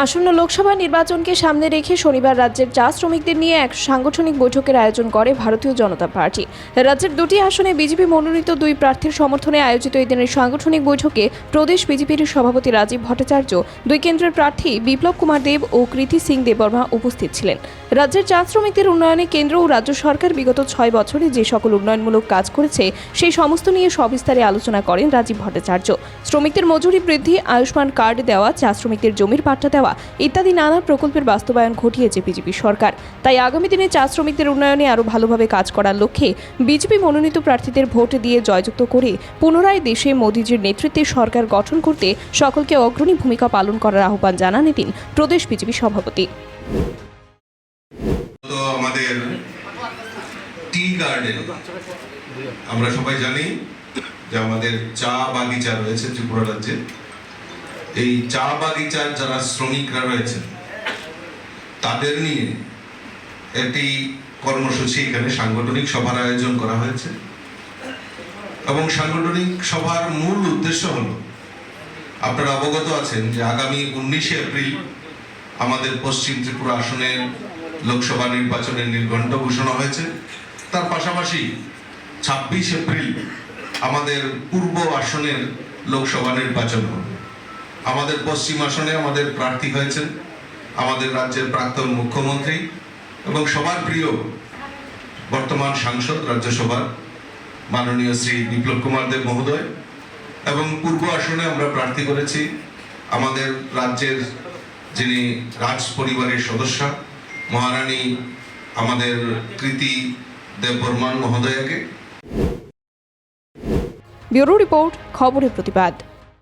আসন্ন লোকসভা নির্বাচনকে সামনে রেখে শনিবার রাজ্যের চা শ্রমিকদের নিয়ে এক সাংগঠনিক বৈঠকের আয়োজন করে ভারতীয় জনতা পার্টি। রাজ্যের দুটি আসনে বিজেপি মনোনীত দুই প্রার্থীর সমর্থনে আয়োজিত এই দিনের সাংগঠনিক বৈঠকে প্রদেশ বিজেপির সভাপতি রাজীব ভট্টাচার্য, দুই কেন্দ্রের প্রার্থী বিপ্লব কুমার দেব ও কৃতি সিং দেববর্মা উপস্থিত ছিলেন। রাজ্যের চা শ্রমিকদের উন্নয়নে কেন্দ্র ও রাজ্য সরকার বিগত ছয় বছরে যে সকল উন্নয়নমূলক কাজ করেছে, সেই সমস্ত নিয়ে সবিস্তারে আলোচনা করেন রাজীব ভট্টাচার্য। শ্রমিকদের মজুরি বৃদ্ধি, আয়ুষ্মান কার্ড দেওয়া, চা শ্রমিকদের জমির পাট্টা দেওয়া ইত্যাদি নানা প্রকল্পের বাস্তবায়ন ঘটিয়েছে বিজেপি সরকার। তাই আগামী দিনে চা শ্রমিকদের উন্নয়নে আরও ভালোভাবে কাজ করার লক্ষ্যে বিজেপি মনোনীত প্রার্থীদের ভোট দিয়ে জয়যুক্ত করে পুনরায় দেশে মোদীজির নেতৃত্বে সরকার গঠন করতে সকলকে অগ্রণী ভূমিকা পালন করার আহ্বান জানান এদিন প্রদেশ বিজেপি সভাপতি। আমরা সবাই জানি যে আমাদের চা বাগিচা রয়েছে ত্রিপুরা রাজ্যে। এই চা বাগিচার যারা শ্রমিকরা রয়েছেন, তাদের নিয়ে একটি কর্মসূচি এখানে সাংগঠনিক সভার আয়োজন করা হয়েছে। এবং সাংগঠনিক সভার মূল উদ্দেশ্য হল, আপনারা অবগত আছেন যে আগামী উনিশে এপ্রিল আমাদের পশ্চিম ত্রিপুরা আসনের লোকসভা নির্বাচনের নির্ঘণ্ট ঘোষণা হয়েছে। তার পাশাপাশি ছাব্বিশ এপ্রিল আমাদের পূর্ব আসনের লোকসভা নির্বাচন হবে। আমাদের পশ্চিম আসনে আমাদের প্রার্থী হয়েছেন আমাদের রাজ্যের প্রাক্তন মুখ্যমন্ত্রী এবং সবার প্রিয় বর্তমান সাংসদ রাজ্যসভার মাননীয় শ্রী বিপ্লব কুমার দেব মহোদয় এবং পূর্ব আসনে আমরা প্রার্থী করেছি আমাদের রাজ্যের যিনি রাজ পরিবারের সদস্য, মহারানী আমাদের কৃতি দেব বর্মান মহোদয়াকে। ব্যুরো রিপোর্ট, খবরের প্রতিবাদ।